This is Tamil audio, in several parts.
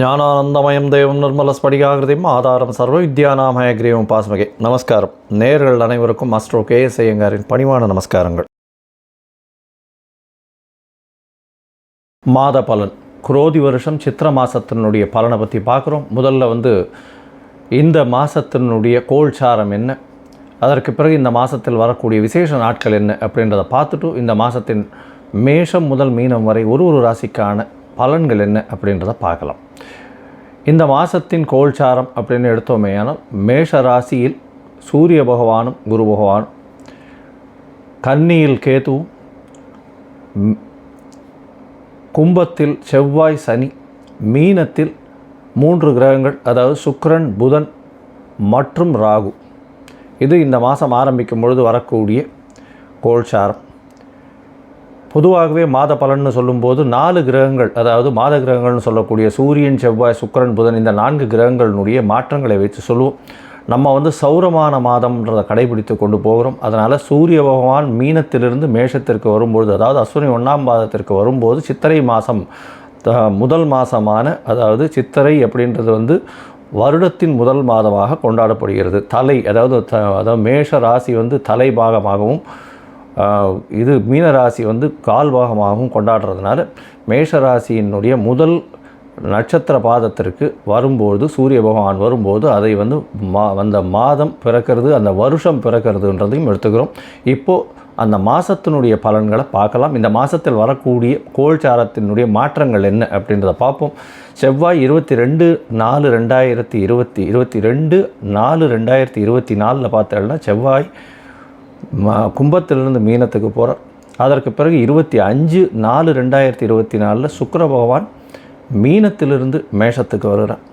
ஞானானந்தமயம் தேவம் நிர்மல ஸ்படிகாகிருதியும் ஆதாரம் சர்வ வித்யானாமய கிரீவம் பாஸ்மகே நமஸ்காரம். நேர்கள் அனைவருக்கும் அஸ்ட்ரோ கே எஸ் ஐயங்காரின் பணிவான நமஸ்காரங்கள். மாத பலன். குரோதி வருஷம் சித்திர மாதத்தினுடைய பலனை பற்றி பார்க்குறோம். முதல்ல வந்து இந்த மாதத்தினுடைய கோல்சாரம் என்ன? அதற்கு பிறகு இந்த மாதத்தில் வரக்கூடிய விசேஷ நாட்கள் என்ன? அப்படின்றத பார்த்துட்டு இந்த மாதத்தின் மேஷம் முதல் மீனம் வரை ஒரு ஒரு ராசிக்கான பலன்கள் என்ன அப்படின்றத பார்க்கலாம். இந்த மாதத்தின் கோல்சாரம் அப்படின்னு எடுத்தோமேயானால் மேஷ ராசியில் சூரிய பகவானும் குரு பகவானும் கன்னியில் கேதுவும் கும்பத்தில் செவ்வாய் சனி மீனத்தில் மூன்று கிரகங்கள் அதாவது சுக்கரன் புதன் மற்றும் ராகு. இது இந்த மாதம் ஆரம்பிக்கும் பொழுது வரக்கூடிய கோல்சாரம். பொதுவாகவே மாத பலன்னு சொல்லும்போது நாலு கிரகங்கள் அதாவது மாத கிரகங்கள்னு சொல்லக்கூடிய சூரியன் செவ்வாய் சுக்கிரன் புதன் இந்த நான்கு கிரகங்களினுடைய மாற்றங்களை வச்சு சொல்லுவோம். நம்ம வந்து சௌரமான மாதம்ன்றதை கடைபிடித்து கொண்டு போகிறோம். அதனால் சூரிய பகவான் மீனத்திலிருந்து மேஷத்திற்கு வரும்பொழுது அதாவது அஸ்வினி ஒன்றாம் மாதத்திற்கு வரும்போது சித்திரை மாதம் த- முதல் மாதமான அதாவது சித்திரை அப்படின்றது வந்து வருடத்தின் முதல் மாதமாக கொண்டாடப்படுகிறது. தலை அதாவது த அதாவது மேஷ ராசி வந்து தலை பாகமாகவும் இது மீன ராசி வந்து கால்பாகமாகவும் கொண்டாடுறதுனால மேஷ ராசியினுடைய முதல் நட்சத்திர பாதத்திற்கு வரும்போது சூரிய பகவான் வரும்போது அதை வந்து மா அந்த மாதம் பிறக்கிறது அந்த வருஷம் பிறக்கிறதுன்றதையும் எடுத்துக்கிறோம். இப்போது அந்த மாதத்தினுடைய பலன்களை பார்க்கலாம். இந்த மாதத்தில் வரக்கூடிய கோல்சாரத்தினுடைய மாற்றங்கள் என்ன அப்படின்றத பார்ப்போம். செவ்வாய் இருபத்தி ரெண்டு நாலு ரெண்டாயிரத்தி இருபத்தி இருபத்தி ரெண்டு நாலு ரெண்டாயிரத்தி இருபத்தி நாலில் பார்த்தோம்னா செவ்வாய் கும்பத்திலிருந்து மீனத்துக்கு போகிறார் அதற்கு பிறகு இருபத்தி அஞ்சு நாலு ரெண்டாயிரத்தி இருபத்தி நாலில் சுக்கர பகவான் மீனத்திலிருந்து மேஷத்துக்கு வருகிறார்.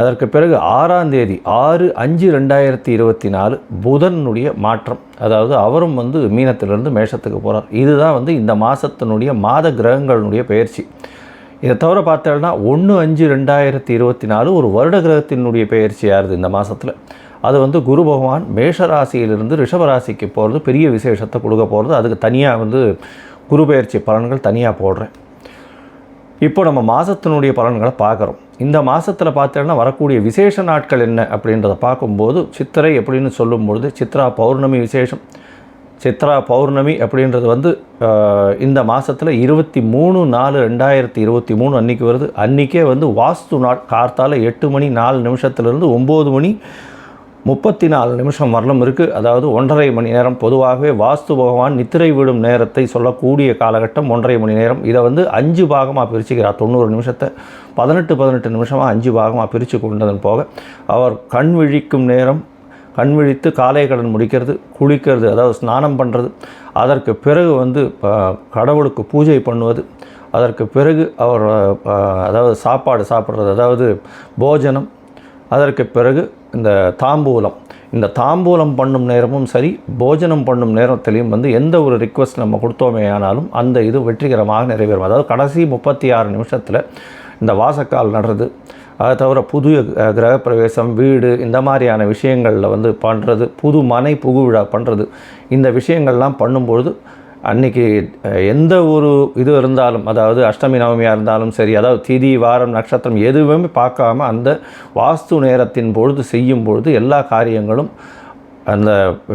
அதற்கு பிறகு ஆறாம் தேதி ஆறு அஞ்சு ரெண்டாயிரத்தி இருபத்தி நாலு புதனுடைய மாற்றம். அதாவது அவரும் வந்து மீனத்திலிருந்து மேஷத்துக்கு போகிறார் இதுதான் வந்து இந்த மாதத்தினுடைய மாத கிரகங்களுடைய பயிற்சி இதை தவிர பார்த்தோம்னா ஒன்று அஞ்சு ரெண்டாயிரத்தி இருபத்தி நாலு ஒரு வருட கிரகத்தினுடைய பயிற்சி யாருது இந்த மாதத்தில் அது வந்து குரு பகவான் மேஷ ராசியிலிருந்து போகிறது பெரிய விசேஷத்தை கொடுக்க போகிறது அதுக்கு தனியாக வந்து குரு பயிற்சி பலன்கள் தனியாக போடுறேன். இப்போ நம்ம மாதத்தினுடைய பலன்களை பார்க்குறோம். இந்த மாதத்தில் பார்த்தோன்னா வரக்கூடிய விசேஷ நாட்கள் என்ன அப்படின்றத பார்க்கும்போது சித்திரை எப்படின்னு சொல்லும்பொழுது சித்ரா பௌர்ணமி விசேஷம். சித்ரா பௌர்ணமி அப்படின்றது வந்து இந்த மாதத்தில் இருபத்தி மூணு நாலு ரெண்டாயிரத்தி இருபத்தி மூணு அன்றைக்கி வருது. அன்றைக்கே வந்து வாஸ்து நாள் கார்த்தால் எட்டு மணி நாலு நிமிஷத்துலேருந்து ஒம்பது மணி முப்பத்தி நாலு நிமிஷம் வரலும் இருக்குது அதாவது ஒன்றரை மணி நேரம். பொதுவாகவே வாஸ்து பகவான் நித்திரை விடும் நேரத்தை சொல்லக்கூடிய காலகட்டம் ஒன்றரை மணி நேரம். இதை வந்து அஞ்சு பாகமாக பிரிச்சுக்கிறார். தொண்ணூறு நிமிஷத்தை. பதினெட்டு பதினெட்டு நிமிஷமாக அஞ்சு பாகமாக பிரித்து கொண்டதன் போக அவர் கண் விழிக்கும் நேரம் கண் விழித்து காலை கடன் முடிக்கிறது குளிக்கிறது அதாவது ஸ்நானம் பண்ணுறது அதற்கு பிறகு வந்து ப- கடவுளுக்கு பூஜை பண்ணுவது. அதற்கு பிறகு அவர் அதாவது சாப்பாடு சாப்பிட்றது. அதாவது போஜனம். அதற்கு பிறகு இந்த தாம்பூலம். இந்த தாம்பூலம் பண்ணும் நேரமும் சரி போஜனம் பண்ணும் நேரத்திலையும் வந்து எந்த ஒரு ரிக்வஸ்ட் நம்ம கொடுத்தோமே ஆனாலும் அந்த இது வெற்றிகரமாக நிறைவேறும். அதாவது கடைசி முப்பத்தி ஆறு நிமிஷத்தில் இந்த வாசக்கால் நடுறது அதை தவிர புது கிரகப்பிரவேசம் வீடு இந்த மாதிரியான விஷயங்களில் வந்து பண்ணுறது புது மனை புகு விழா பண்ணுறது இந்த விஷயங்கள்லாம் பண்ணும்பொழுது அன்னைக்கு எந்த ஒரு இது இருந்தாலும் அதாவது அஷ்டமி நவமியாக இருந்தாலும் சரி அதாவது திதி வாரம் நட்சத்திரம் எதுவுமே பார்க்காம அந்த வாஸ்து நேரத்தின் பொழுது செய்யும் பொழுது எல்லா காரியங்களும் அந்த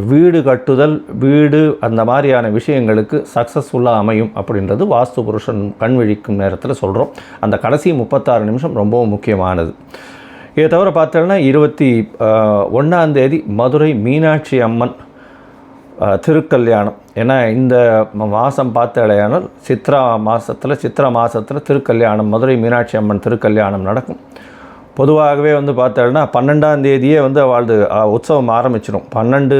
வீடு கட்டுதல் வீடு அந்த மாதிரியான விஷயங்களுக்கு சக்ஸஸ்ஃபுல்லாக அமையும் அப்படின்றது வாஸ்து புருஷன் கண் விழிக்கும் நேரத்தில் சொல்கிறோம் அந்த கடைசி முப்பத்தாறு நிமிஷம் ரொம்பவும் முக்கியமானது. இதை தவிர பார்த்தோன்னா இருபத்தி ஒன்றாந்தேதி மதுரை மீனாட்சி அம்மன் திருக்கல்யாணம். ஏன்னா இந்த மாதம் பார்த்தாலேயானால் சித்ரா மாதத்தில் சித்ரா மாதத்தில் திருக்கல்யாணம் மதுரை மீனாட்சி அம்மன் திருக்கல்யாணம் நடக்கும். பொதுவாகவே வந்து பார்த்தோன்னா பன்னெண்டாம் தேதியே வந்து வாழ்ந்து உற்சவம் ஆரம்பிச்சிடும் பன்னெண்டு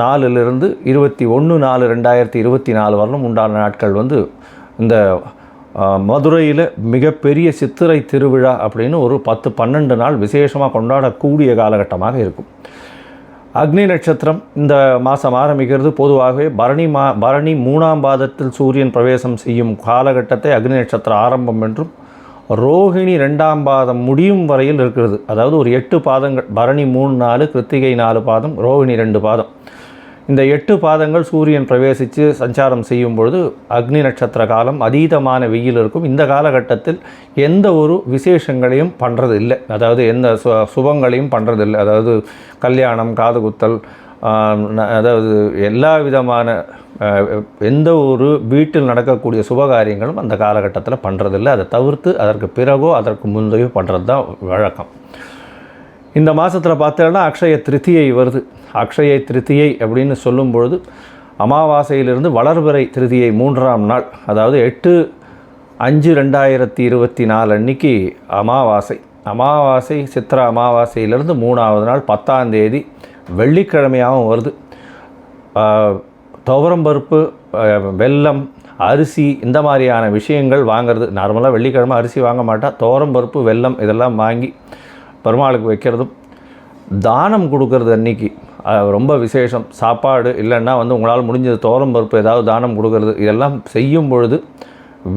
நாலுலேருந்து இருபத்தி ஒன்று நாலு ரெண்டாயிரத்தி இருபத்தி நாலு வரலும் உண்டான நாட்கள் வந்து இந்த மதுரையில் மிகப்பெரிய சித்திரை திருவிழா அப்படின்னு ஒரு பத்து பன்னெண்டு நாள் விசேஷமாக கொண்டாடக்கூடிய காலகட்டமாக இருக்கும். அக்னி நட்சத்திரம் இந்த மாதம் ஆரம்பிக்கிறது பொதுவாகவே பரணி மா பரணி மூணாம் பாதத்தில் சூரியன் பிரவேசம் செய்யும் காலகட்டத்தை அக்னி நட்சத்திரம் ஆரம்பம் என்றும் ரோஹிணி ரெண்டாம் பாதம் முடியும் வரையில் இருக்கிறது. அதாவது ஒரு எட்டு பாதங்கள் பரணி மூணு நாலு கிருத்திகை நாலு பாதம் ரோஹிணி ரெண்டு பாதம். இந்த எட்டு பாதங்கள் சூரியன் பிரவேசித்து சஞ்சாரம் செய்யும் பொழுது அக்னி நட்சத்திர காலம் அதீதமான வெயில் இருக்கும். இந்த காலகட்டத்தில் எந்த ஒரு விசேஷங்களையும் பண்ணுறது இல்லை அதாவது எந்த சு சுபங்களையும் பண்ணுறது இல்லை அதாவது கல்யாணம் காதுகுத்தல் ந- அதாவது எல்லா விதமான எந்த ஒரு வீட்டில் நடக்கக்கூடிய சுபகாரியங்களும் அந்த காலகட்டத்தில் பண்ணுறதில்ல அதை தவிர்த்து அதற்கு பிறகோ அதற்கு முந்தையோ பண்ணுறது தான் வழக்கம். இந்த மாதத்தில் பார்த்தோன்னா அக்ஷய திருத்தியை வருது. அக்ஷய திருத்தியை அப்படின்னு சொல்லும் பொழுது அமாவாசையிலிருந்து வளர்பிறை திருதியை மூன்றாம் நாள் அதாவது எட்டு அஞ்சு ரெண்டாயிரத்தி இருபத்தி நாலு அன்னைக்கு அமாவாசை. அமாவாசை சித்திர அமாவாசையிலிருந்து மூணாவது நாள் பத்தாம் தேதி வெள்ளிக்கிழமையாகவும் வருது. துவரம் பருப்பு வெல்லம் அரிசி இந்த மாதிரியான விஷயங்கள் வாங்குறது. நார்மலாக வெள்ளிக்கிழமை அரிசி வாங்க மாட்டா. துவரம்பருப்பு வெல்லம் இதெல்லாம் வாங்கி பெருமாளுக்கு வைக்கிறதும். தானம் கொடுக்கறது அன்னைக்கு. ரொம்ப விசேஷம். சாப்பாடு இல்லைன்னா வந்து உங்களால் முடிஞ்சது தோரம் பருப்பு ஏதாவது தானம் கொடுக்கறது இதெல்லாம் செய்யும் பொழுது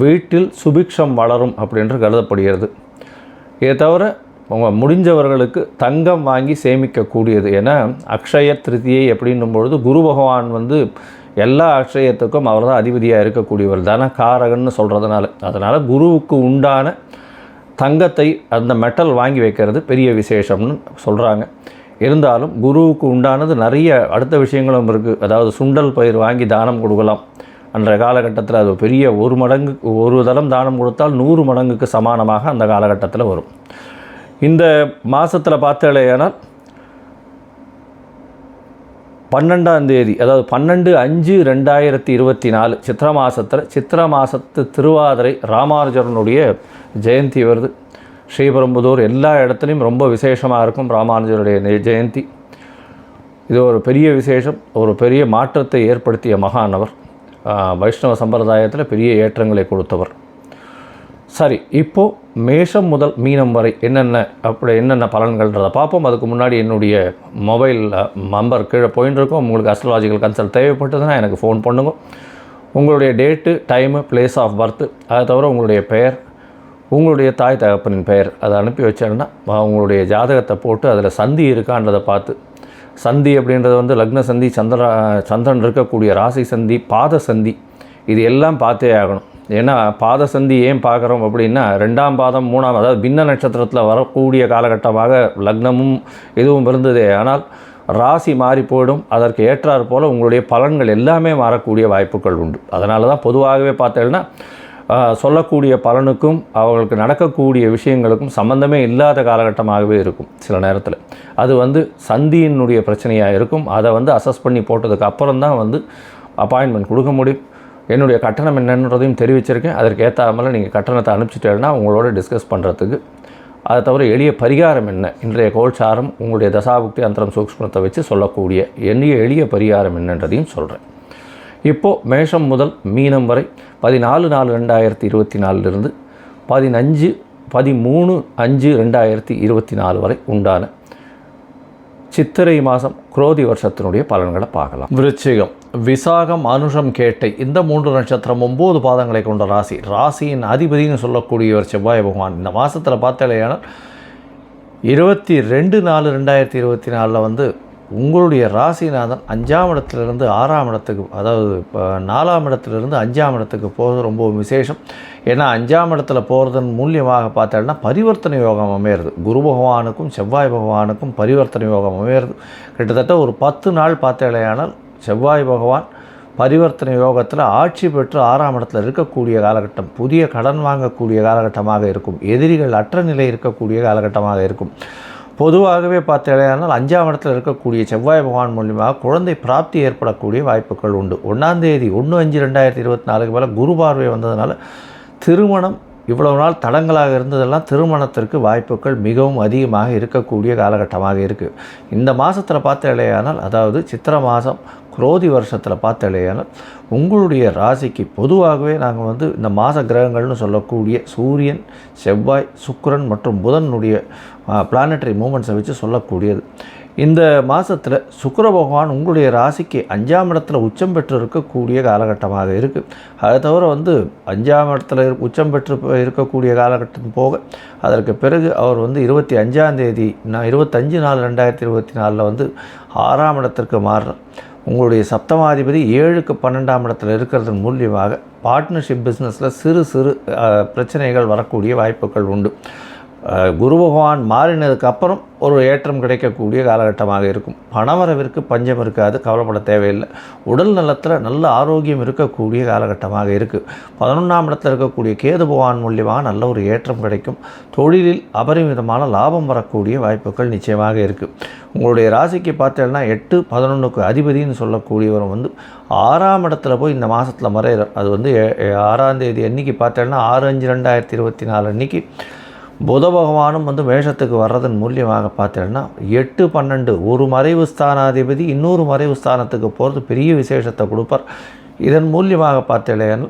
வீட்டில் சுபிக்ஷம் வளரும் அப்படின்று கருதப்படுகிறது. இதை தவிர உங்கள் முடிஞ்சவர்களுக்கு தங்கம் வாங்கி சேமிக்கக்கூடியது. ஏன்னா அக்ஷய திருதியை அப்படின்னும் பொழுது குரு பகவான் வந்து எல்லா அக்ஷயத்துக்கும் அவர் தான் அதிபதியாக இருக்கக்கூடியவர் தானே காரகன்னு சொல்கிறதுனால அதனால் குருவுக்கு உண்டான தங்கத்தை அந்த மெட்டல் வாங்கி வைக்கிறது பெரிய விசேஷம்னு சொல்கிறாங்க இருந்தாலும் குருவுக்கு உண்டானது நிறைய அடுத்த விஷயங்களும் இருக்குது அதாவது சுண்டல் பயிர் வாங்கி தானம் கொடுக்கலாம். அன்றைய காலகட்டத்தில் அது பெரிய ஒரு மடங்கு ஒரு தளம் தானம் கொடுத்தால் நூறு மடங்குக்கு சமானமாக அந்த காலகட்டத்தில் வரும். இந்த மாதத்தில் பார்த்தாலேயானால் பன்னெண்டாம் தேதி அதாவது பன்னெண்டு அஞ்சு ரெண்டாயிரத்தி இருபத்தி நாலு சித்திர மாதத்தில் சித்திர மாதத்து திருவாதிரை ராமானுஜரனுடைய ஜெயந்தி வருது. ஸ்ரீபெரும்புதூர் எல்லா இடத்துலையும் ரொம்ப விசேஷமாக இருக்கும் ராமானுஜருடைய ஜெயந்தி. இது ஒரு பெரிய விசேஷம் ஒரு பெரிய மாற்றத்தை ஏற்படுத்திய மகான் அவர். வைஷ்ணவ சம்பிரதாயத்தில் பெரிய ஏற்றங்களை கொடுத்தவர். சரி இப்போது மேஷம் முதல் மீனம் வரை என்னென்ன அப்படி என்னென்ன பலன்கள்ன்றதை பார்ப்போம். அதுக்கு முன்னாடி என்னுடைய மொபைல் நம்பர் கீழே போயின்னு இருக்கும். உங்களுக்கு அஸ்ட்ராலாஜிக்கல் கன்சல்ட் தேவைப்பட்டதுன்னா எனக்கு ஃபோன் பண்ணுங்க. உங்களுடைய date time place of birth அதை தவிர உங்களுடைய பெயர் உங்களுடைய தாய் தகப்பனின் பெயர் அதை அனுப்பி வச்சேன்னா அவங்களுடைய ஜாதகத்தை போட்டு அதில் சந்தி இருக்கான்றதை பார்த்து. சந்தி அப்படின்றது வந்து லக்ன சந்தி சந்திர சந்திரன் இருக்கக்கூடிய ராசி சந்தி பாத சந்தி. இது எல்லாம் பார்த்தே ஆகணும். ஏன்னா பாத சந்தி ஏன் பார்க்குறோம் அப்படின்னா ரெண்டாம் பாதம் மூணாம் அதாவது பின்ன நட்சத்திரத்தில் வரக்கூடிய காலகட்டமாக லக்னமும் இதுவும் இருந்தது. ஆனால் ராசி மாறி போயிடும். அதற்கு ஏற்றாற் போல் உங்களுடைய பலன்கள் எல்லாமே மாறக்கூடிய வாய்ப்புகள் உண்டு. அதனால தான் பொதுவாகவே பார்த்தேன்னா சொல்லக்கூடிய பலனுக்கும் அவர்களுக்கு நடக்கக்கூடிய விஷயங்களுக்கும் சம்பந்தமே இல்லாத காலகட்டமாகவே இருக்கும் சில நேரத்தில். அது வந்து சந்தியினுடைய பிரச்சனையாக இருக்கும். அதை வந்து அசஸ் பண்ணி போட்டதுக்கு அப்புறம் தான் வந்து அப்பாயின்மெண்ட் கொடுக்க முடியும். என்னுடைய கட்டணம் என்னன்றதையும் தெரிவிச்சிருக்கேன். அதற்கு ஏற்றாமல் நீங்கள் கட்டணத்தை அனுப்பிச்சிட்டேன்னா உங்களோட டிஸ்கஸ் பண்ணுறதுக்கு அதை தவிர எளிய பரிகாரம் என்ன? இன்றைய கோல்சாரம் உங்களுடைய தசாபுக்தி அந்தரம் சூக்ஷ்மத்தை வச்சு சொல்லக்கூடிய எளிய எளிய பரிகாரம் என்னன்றதையும் சொல்கிறேன் இப்போது மேஷம் முதல் மீனம் வரை பதினாலு நாலு ரெண்டாயிரத்தி இருபத்தி நாலுலேருந்து பதினஞ்சு பதிமூணு அஞ்சு ரெண்டாயிரத்தி இருபத்தி நாலு வரை உண்டான சித்திரை மாதம் குரோதி வருஷத்தினுடைய பலன்களை பார்க்கலாம். விருச்சிகம். விசாகம் அனுஷம் கேட்டை இந்த மூன்று நட்சத்திரம் ஒம்பது பாதங்களை கொண்ட ராசி. ராசியின் அதிபதினு சொல்லக்கூடியவர் செவ்வாய் பகவான். இந்த மாதத்தில் பார்த்தாலேயானால் இருபத்தி ரெண்டு நாலு ரெண்டாயிரத்தி இருபத்தி நாலில் வந்து உங்களுடைய ராசிநாதன் அஞ்சாம் இடத்துலேருந்து ஆறாம் இடத்துக்கு அதாவது இப்போ நாலாம் இடத்துலேருந்து அஞ்சாம் இடத்துக்கு போகிறது ரொம்ப விசேஷம். ஏன்னா அஞ்சாம் இடத்துல போகிறதன் மூலியமாக பார்த்தோம்னா பரிவர்த்தனை யோகம் அமையிறது. குரு பகவானுக்கும் செவ்வாய் பகவானுக்கும் பரிவர்த்தனை யோகம் அமையிறது. கிட்டத்தட்ட ஒரு பத்து நாள் பார்த்தேலையானால் செவ்வாய் பகவான் பரிவர்த்தனை யோகத்தில் ஆட்சி பெற்று ஆறாம் இடத்துல இருக்கக்கூடிய காலகட்டம் புதிய கடன் வாங்கக்கூடிய காலகட்டமாக இருக்கும். எதிரிகள் அற்ற நிலை இருக்கக்கூடிய காலகட்டமாக இருக்கும். பொதுவாகவே பார்த்தீங்கன்னா அஞ்சாம் இடத்தில் இருக்கக்கூடிய செவ்வாய் பகவான் மூலியமாக குழந்தை பிராப்தி ஏற்படக்கூடிய வாய்ப்புகள் உண்டு. ஒன்றாம் தேதி ஒன்று அஞ்சு ரெண்டாயிரத்தி இருபத்தி நாலுக்கு மேலே குரு பார்வை வந்ததுனால திருமணம் இவ்வளவு நாள் தடங்களாக இருந்ததெல்லாம் திருமணத்திற்கு வாய்ப்புகள் மிகவும் அதிகமாக இருக்கக்கூடிய காலகட்டமாக இருக்குது இந்த மாதத்தில் பார்த்தாலேயானால் அதாவது சித்திரை மாதம் குரோதி வருஷத்தில் பார்த்தாலேயானால் உங்களுடைய ராசிக்கு பொதுவாகவே நாங்கள் வந்து இந்த மாத கிரகங்கள்னு சொல்லக்கூடிய சூரியன் செவ்வாய் சுக்கரன் மற்றும் புதனுடைய பிளானட்டரி மூமெண்ட்ஸை வச்சு சொல்லக்கூடியது. இந்த மாதத்தில் சுக்கர பகவான் உங்களுடைய ராசிக்கு அஞ்சாம் இடத்துல உச்சம் பெற்று இருக்கக்கூடிய காலகட்டமாக இருக்குது அதை தவிர வந்து அஞ்சாம் இடத்துல இரு- உச்சம் பெற்று இருக்கக்கூடிய காலகட்டம் போக அதற்கு பிறகு அவர் வந்து இருபத்தி அஞ்சாம் தேதி நான் இருபத்தஞ்சு நாலு ரெண்டாயிரத்தி இருபத்தி நாலில் வந்து ஆறாம் இடத்திற்கு மாறுறார். உங்களுடைய சப்தமாதிபதி ஏழுக்கு பன்னெண்டாம் இடத்துல இருக்கிறதன் மூலியமாக பார்ட்னர்ஷிப் பிஸ்னஸில் சிறு சிறு பிரச்சனைகள் வரக்கூடிய வாய்ப்புகள் உண்டு. குரு பகவான் மாறினதுக்கு அப்புறம் ஒரு ஏற்றம் கிடைக்கக்கூடிய காலகட்டமாக இருக்கும். பணவரவிற்கு பஞ்சம் இருக்காது கவலைப்பட தேவையில்லை. உடல் நலத்தில் நல்ல ஆரோக்கியம் இருக்கக்கூடிய காலகட்டமாக இருக்குது பதினொன்றாம் இடத்தில் இருக்கக்கூடிய கேது பகவான் மூலியமாக நல்ல ஒரு ஏற்றம் கிடைக்கும். தொழிலில் அபரிமிதமான லாபம் வரக்கூடிய வாய்ப்புகள் நிச்சயமாக இருக்குது உங்களுடைய ராசிக்கு பார்த்தீங்கன்னா எட்டு பதினொன்றுக்கு அதிபதின்னு சொல்லக்கூடியவர் வந்து ஆறாம் இடத்துல போய் இந்த மாதத்தில் மறைகிறார் அது வந்து ஏ- ஆறாம் தேதி அன்னைக்கு பார்த்தீங்கன்னா ஆறு அஞ்சு ரெண்டாயிரத்தி இருபத்தி நாலு அன்னைக்கு புத பகவானும் வந்து மேஷத்துக்கு வர்றதன் மூலியமாக பார்த்தீங்கன்னா எட்டு பன்னெண்டு ஒரு மறைவு ஸ்தானாதிபதி இன்னொரு மறைவு ஸ்தானத்துக்கு போகிறது பெரிய விசேஷத்தை கொடுப்பார். இதன் மூலியமாக பார்த்தீங்கன்னா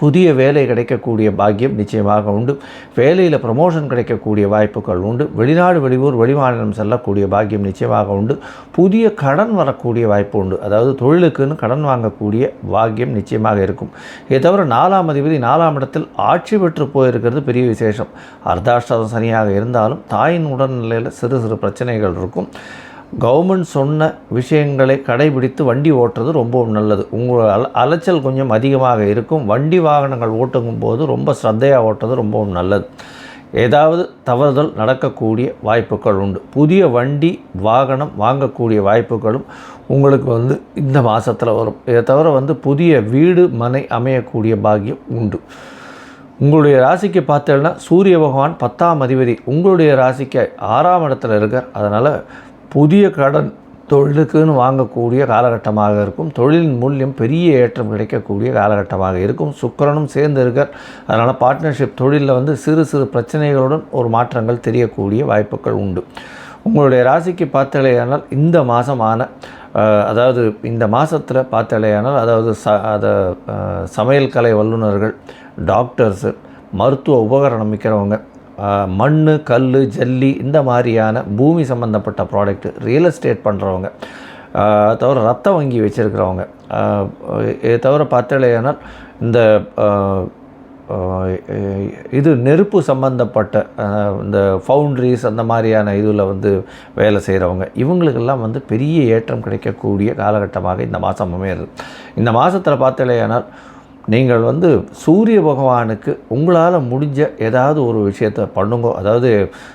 புதிய வேலை கிடைக்கக்கூடிய பாக்கியம் நிச்சயமாக உண்டு. வேலையில் ப்ரமோஷன் கிடைக்கக்கூடிய வாய்ப்புகள் உண்டு. வெளிநாடு வெளியூர் வெளிமாநிலம் செல்லக்கூடிய பாக்கியம் நிச்சயமாக உண்டு. புதிய கடன் வரக்கூடிய வாய்ப்பு உண்டு. அதாவது தொழிலுக்குன்னு கடன் வாங்கக்கூடிய பாக்கியம் நிச்சயமாக இருக்கும். இதை தவிர நாலாம் அதிபதி நாலாம் இடத்தில் ஆட்சி பெற்று போயிருக்கிறது பெரிய விசேஷம். அர்த்தாஷ்டமம் சனியாக இருந்தாலும் தாயின் உடல்நிலையில் சிறு சிறு பிரச்சனைகள் இருக்கும். கவர்மெண்ட் சொன்ன விஷயங்களை கடைபிடித்து வண்டி ஓட்டுறது ரொம்பவும் நல்லது. உங்கள் அல அலைச்சல் கொஞ்சம் அதிகமாக இருக்கும். வண்டி வாகனங்கள் ஓட்டுங்கும் போது ரொம்ப ஸ்ரத்தையாக ஓட்டுறது ரொம்பவும் நல்லது. ஏதாவது தவறுதல் நடக்கக்கூடிய வாய்ப்புகள் உண்டு. புதிய வண்டி வாகனம் வாங்கக்கூடிய வாய்ப்புகளும் உங்களுக்கு வந்து இந்த மாதத்தில் வரும். இதை தவிர வந்து புதிய வீடு மனை அமையக்கூடிய பாக்கியம் உண்டு. உங்களுடைய ராசிக்கு பார்த்தேன்னா சூரிய பகவான் பத்தாம் அதிபதி. உங்களுடைய ராசிக்கு ஆறாம் இடத்துல இருக்கார். அதனால் புதிய கடன் தொழிலுக்குன்னு வாங்கக்கூடிய காலகட்டமாக இருக்கும். தொழிலின் மூலியம் பெரிய ஏற்றம் கிடைக்கக்கூடிய காலகட்டமாக இருக்கும். சுக்கிரனும் சேர்ந்து இருக்கார். அதனால் பார்ட்னர்ஷிப் தொழிலில் வந்து சிறு சிறு பிரச்சனைகளுடன் ஒரு மாற்றங்கள் தெரியக்கூடிய வாய்ப்புகள் உண்டு. உங்களுடைய ராசிக்கு பார்த்தலையானால் இந்த மாதமான அதாவது இந்த மாதத்தில் பார்த்தலையானால் அதாவது ச அதை சமையல் கலை வல்லுநர்கள் டாக்டர்ஸு மருத்துவ உபகரணம் விற்கிறவங்க மண் கல் ஜல்லி இந்த மாதிரியான பூமி சம்மந்தப்பட்ட ப்ராடக்ட்டு ரியல் எஸ்டேட் பண்ணுறவங்க தவிர ரத்த வங்கி வச்சுருக்கிறவங்க இதை தவிர பார்த்தலையானால் இந்த இது நெருப்பு சம்பந்தப்பட்ட இந்த ஃபவுண்ட்ரிஸ் அந்த மாதிரியான இதில் வந்து வேலை செய்கிறவங்க இவங்களுக்கெல்லாம் வந்து பெரிய ஏற்றம் கிடைக்கக்கூடிய காலகட்டமாக இந்த மாதம் அமையிறது. இந்த மாதத்தில் பார்த்தாலேயானால் நீங்கள் வந்து சூரிய பகவானுக்கு உங்களால் முடிஞ்ச ஏதாவது ஒரு விஷயத்தை பண்ணுங்க. அதாவது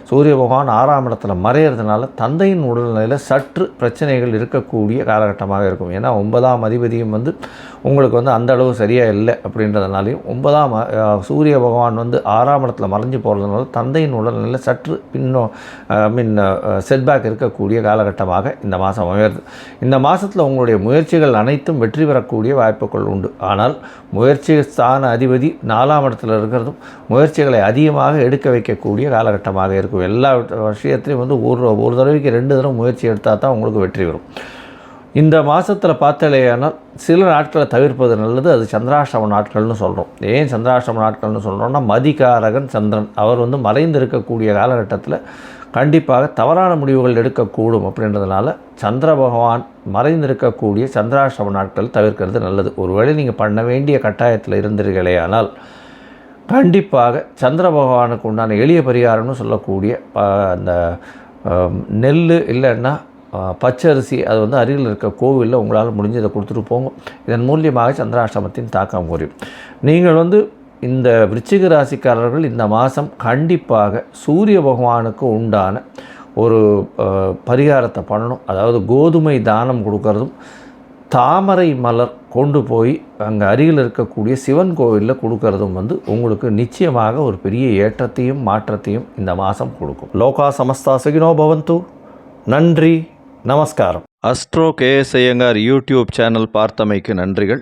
சூரிய பகவான் ஆறாம் இடத்துல மறையிறதுனால தந்தையின் உடல்நிலையில் சற்று பிரச்சனைகள் இருக்கக்கூடிய காலகட்டமாக இருக்கும். ஏன்னா ஒன்பதாம் அதிபதியும் வந்து உங்களுக்கு வந்து அந்த அளவு சரியாக இல்லை அப்படின்றதுனாலையும் ஒன்பதாம் சூரிய பகவான் வந்து ஆறாம் இடத்துல மறைஞ்சு போகிறதுனால தந்தையின் உடல்நிலையில் சற்று பின்னோ ஐ மீன் செட்பேக் இருக்கக்கூடிய காலகட்டமாக இந்த மாதம் அமையிறது. இந்த மாதத்தில் உங்களுடைய முயற்சிகள் அனைத்தும் வெற்றி பெறக்கூடிய வாய்ப்புகள் உண்டு. ஆனால் முயற்சி ஸ்தான அதிபதி நாலாம் இடத்துல இருக்கிறதும் முயற்சிகளை அதிகமாக எடுக்க வைக்கக்கூடிய காலகட்டமாக இருக்கும். எல்லா விஷயத்துலையும் வந்து ஒரு ஒரு தடவைக்கு ரெண்டு தடவை முயற்சி எடுத்தால் தான் உங்களுக்கு வெற்றி வரும். இந்த மாதத்தில் பார்த்தலையானால் சில நாட்களை தவிர்ப்பது நல்லது. அது சந்திராஷ்டம நாட்கள்னு சொல்கிறோம் ஏன் சந்திராஷ்டம நாட்கள்னு சொல்கிறோம்னா மதிகாரகன் சந்திரன் அவர் வந்து மறைந்து இருக்கக்கூடிய காலகட்டத்தில் கண்டிப்பாக தவறான முடிவுகள் எடுக்கக்கூடும் அப்படின்றதுனால சந்திர பகவான் மறைந்திருக்கக்கூடிய சந்திராஷ்டம நாட்கள் தவிர்க்கிறது நல்லது. ஒருவேளை நீங்கள் பண்ண வேண்டிய கட்டாயத்தில் இருந்தீர்களே ஆனால் கண்டிப்பாக சந்திர பகவானுக்கு உண்டான எளிய பரிகாரம்னு சொல்லக்கூடிய ப- அந்த நெல் இல்லைன்னா பச்சரிசி அது வந்து அருகில் இருக்க கோவிலில் உங்களால் முடிஞ்சதை கொடுத்துட்டு போங்க. இதன் மூலியமாக சந்திராஷ்டமத்தின் தாக்கம் குறையும். நீங்கள் வந்து இந்த விருச்சிக ராசிக்காரர்கள் இந்த மாதம் கண்டிப்பாக சூரிய பகவானுக்கு உண்டான ஒரு பரிகாரத்தை பண்ணணும். அதாவது கோதுமை தானம் கொடுக்கறதும் தாமரை மலர் கொண்டு போய் அங்கே அருகில் இருக்கக்கூடிய சிவன் கோவிலில் கொடுக்கறதும் வந்து உங்களுக்கு நிச்சயமாக ஒரு பெரிய ஏற்றத்தையும் மாற்றத்தையும் இந்த மாதம் கொடுக்கும். லோகா சமஸ்தா சுகினோ பவந்து. நன்றி. நமஸ்காரம். Astro KS Iyengar YouTube channel பார்த்தமைக்கு நன்றிகள்.